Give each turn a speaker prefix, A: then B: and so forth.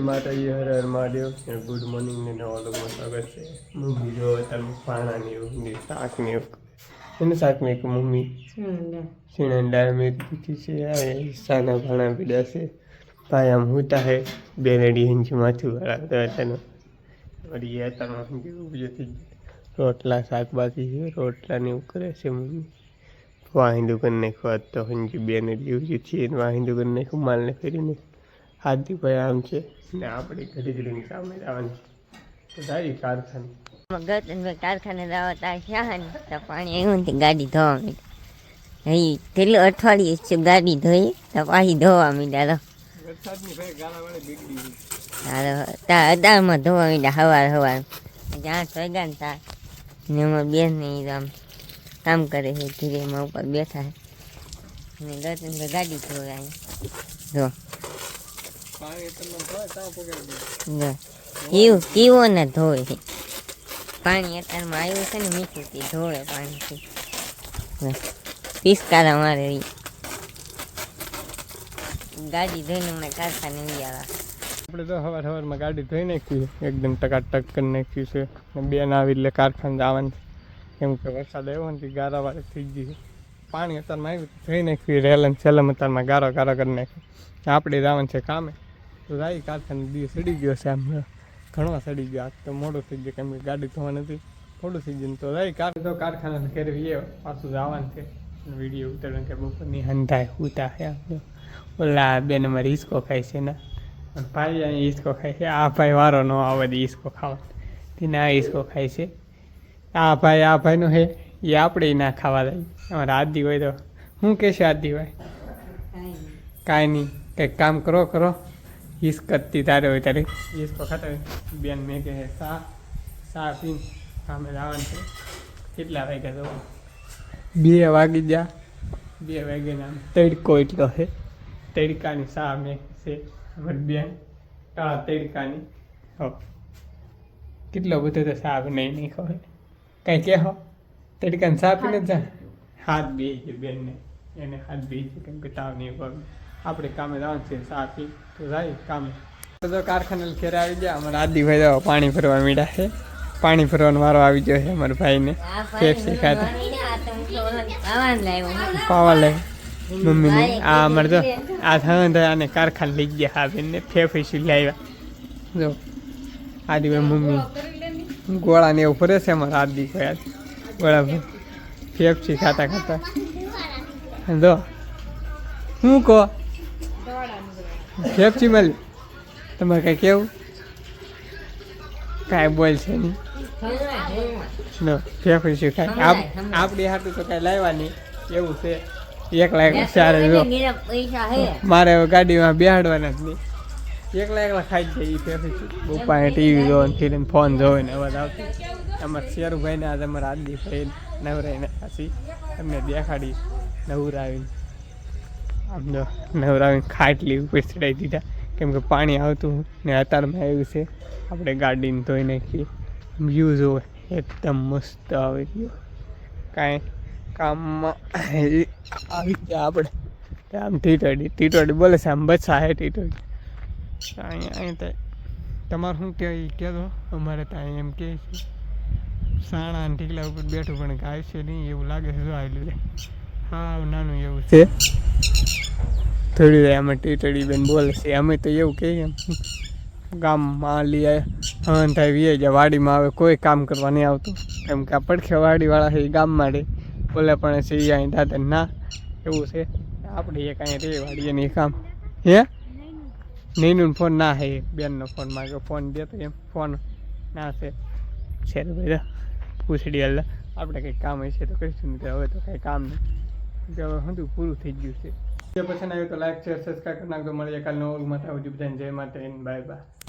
A: માતાજી હર હર મહાદેવ. ગુડ મોર્નિંગ ને નવા લોકોમાં સ્વાગત છે. મમ્મી જો તમે એવું ને શાકની એવું. એને શાકની એક મમ્મી. સીણા દાળ મેં કીધી છે આ સાના ભાણા પીડા છે? ભાઈ આમ હોતા હે? બે રેડી હંજી માથું વાળા તનો. વળી એ તમે ઊભી થઈ રોટલા શાકભાજી છે રોટલા ને એવું કરે છે મમ્મી. વાહિંદુ કરીને ખવાત તો હંજી બે ને જેવું છીએ વાહિંદુ કરીને માલને ફેરીને. હાથી ભાઈ આમ છે ને આપણે ઘડી ઘડીની સામે જવાની છે. તો તારી કારખાને.
B: ગતનભાઈ કારખાને જવા આ શાહન તો પાણી આવ્યું ને ગાડી ધોવા માંડી હઈ પેલું અઠવાડિયું છે ગાડી ધોઈ તો પાછી ધોવા માંડ્યા તો.
A: વરસાદની ભાઈ ગાલાવાળી બીગડી
B: તારો તા અદારમાં ધોવા માંડ્યા હવાર હવાર. જ્યાં વાગ્યા ને તા. ને એમાં બેન નહીં આમ કામ કરે છે ધીરે એમાં ઉપર બેઠા છે. ને ગતનભાઈ ગાડી ધોવાય. અહીંયા જો
A: પાણી તમને ભાઈ ત્યાં પકડી
B: જો કેવું કેવો ને ધોય પાણી અત્યારમાં આવ્યું છે ને મીઠું થી ધોળે પાણીથી. પિસ્કારા મારે ગાડી ધોઈને હમણાં કારખાને લઈ આવ્યા.
A: આપણે તો સવાર સવારમાં ગાડી ધોઈ નાખી એકદમ ટકાટક કરી નાખ્યું છે. ને બેન આવી એટલે કારખાને જવાનું. કેમ કે વરસાદ આવ્યો ને ગારાવાળી થઈ ગઈ પાણી અત્યારમાં આવ્યું, ધોઈ નાખ્યું રેલન સેલમ અત્યારમાં ગારો ગારો કરી નાખ્યો. આપણે જવાનું છે કામે. તો જાય કારખાને દી સડી ગયો છે આમ ઘણો સડી ગયો. આજ તો મોડું થઈ ગયું કેમ કે ગાડી ધોવા નથી. થોડું થઈ ગયું તો રાઈ કાર તો કારખાના એ પાછું જવાનું છે. વીડિયો ઉતારવાનું કે બપોરની હંધાય ઉતા છે ઓલા બેન અમારે હિસકો ખાય છે ને. ભાઈ અહીં હિસકો ખાય છે. આ ભાઈ વારો ન આવે હિસકો ખાવા તેને આ હિસકો ખાય છે. આ ભાઈ આ ભાઈનો હે એ આપણે ના ખાવા દઈએ. અમારે આદિ હોય તો. શું કહેશે આદિ ભાઈ? કાંઈ નહીં. કંઈક કામ કરો કરો. હિસ કરતી તારે હોય તારે હિસકો વખત હોય બેન મેં કહે સા સા પી સામે લાવવાનું છે કેટલા વાગ્યા તો બે વાગી જા બે વાગે નામ તડકો એટલો છે તડકાની સા મેં છે અમારી બેન કા તડકાની હો કેટલો બધો તો સાપ નહીં નહીં ખબર કાંઈ કે હો તડકાને સા પીને જા હાથ બે છે બેનને એને હાથ બે છે કેમ કે તાવ નહીં પગ આપણે કામે જવાનું છે સાથી. તો જાય કામે. તો કારખાને ઘેરે આવી ગયા. અમારા આદિભાઈ જાવ પાણી ભરવા મીડા છે. પાણી ભરવાનો વારો આવી ગયો છે અમારા ભાઈને. પેપ્સી ખાતા પાવા લે મમ્મીને. આ અમારે જો આ થયું આને કારખાને લઈ ગયા હા બેનને. ફેફસી લાવ્યા. જો આદિ મમ્મી. ગોળા ને એવું ફરે છે અમારા આદિ ભાઈ ગોળા ભર. ફેફસી ખાતા ખાતા. જો હું કહો? ફેફસી મળી તમારે કાંઈ કેવું? કાંઈ બોલ છે નહીં. નો ખાય આપ, આપણી હાટું તો કાંઈ લાવવાની એવું છે. એકલા એકલા ચારે મારે ગાડીમાં બેહાડવાના જ નહીં. એકલા એકલા ખાઈ જાય એ ફેફસી પપ્પાને ટીવી જોવે ફિલ્મ ફોન જોવે ને અવાજ આવતી અમારા શેરુભાઈને આજે અમારા આદિભાઈ નવરાઈને પાછી તમને દેખાડી નવરાવીને આમ તો નવરાવીને ખાટલી ઉપર ચડાવી દીધા. કેમ કે પાણી આવતું ને અત્યારમાં આવ્યું છે. આપણે ગાડીને ધોઈ નાખીએ. વ્યૂ જોવે. એકદમ મસ્ત આવી ગયો કાંઈ કામમાં આવી ગયા આપણે. આમ ટીટોડી ટીટોડી બોલે છે, આમ બચા હે ટીટોડી. અહીંયા અહીંયા તો તમારે શું કહે એ કહેતો અમારે ત્યાં એમ કહે છે. સાણા અને ટીકલા ઉપર બેઠું પણ કાંઈ છે નહીં, એવું લાગે છે જો આવેલું છે હા, નાનું એવું છે? થોડી વાર આમાં ટીટડી બેન બોલે છે. અમે તો એવું કહીએ. ગામમાં લઈ હવન થાય વીએ જાય. વાડીમાં આવે, કોઈ કામ કરવા નહીં આવતું. કેમ કે આ પડખે વાડીવાળા છે, એ ગામમાં રહે બોલે પણ છે, એ અહીં દાદા ના એવું છે. આપણે એ કાંઈ રે, વાડીએ નહીં કામ. હે? નીનું ફોન ના હે. બેનનો ફોન માગ્યો. ફોન દેતો એમ. ફોન ના છે. છે ભાઈ પૂછડી હાલ. આપણે કંઈક કામ હશે તો કહીશું નહીં હવે તો કંઈ કામ નહીં. હવે હતું પૂરું થઈ ગયું છે. પસંદ આવ્યો તો લાઈક શેર સબસ્ક્રાઈબ કરી નાખજો મળીએ કાલનો ઓલ માતા બધાને જય માતા બાય બાય